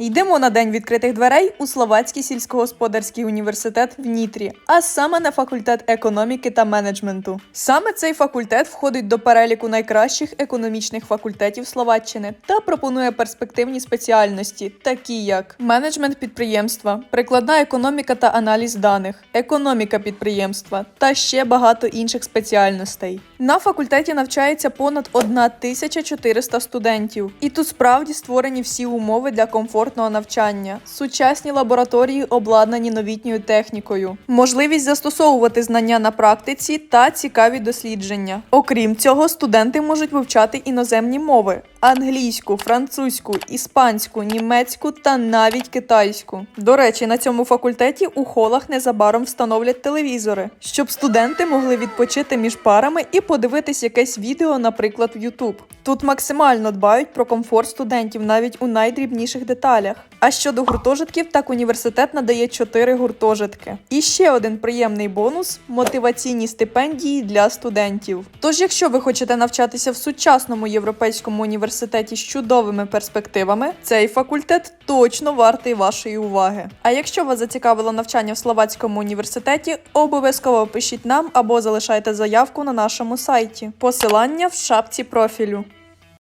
Йдемо на день відкритих дверей у Словацький сільськогосподарський університет в Нітрі, а саме на факультет економіки та менеджменту. Саме цей факультет входить до переліку найкращих економічних факультетів Словаччини та пропонує перспективні спеціальності, такі як менеджмент підприємства, прикладна економіка та аналіз даних, економіка підприємства та ще багато інших спеціальностей. На факультеті навчається понад 1400 студентів, і тут справді створені всі умови для комфортного навчання. Сучасні лабораторії обладнані новітньою технікою, можливість застосовувати знання на практиці та цікаві дослідження. Окрім цього, студенти можуть вивчати іноземні мови: англійську, французьку, іспанську, німецьку та навіть китайську. До речі, на цьому факультеті у холах незабаром встановлять телевізори, щоб студенти могли відпочити між парами і подивитись якесь відео, наприклад, в YouTube. Тут максимально дбають про комфорт студентів навіть у найдрібніших деталях. А щодо гуртожитків, так університет надає 4 гуртожитки. І ще один приємний бонус мотиваційні стипендії для студентів. Тож, якщо ви хочете навчатися в сучасному європейському університеті з чудовими перспективами, цей факультет точно вартий вашої уваги. А якщо вас зацікавило навчання в Словацькому університеті, обов'язково пишіть нам або залишайте заявку на нашому сайті. Посилання в шапці профілю.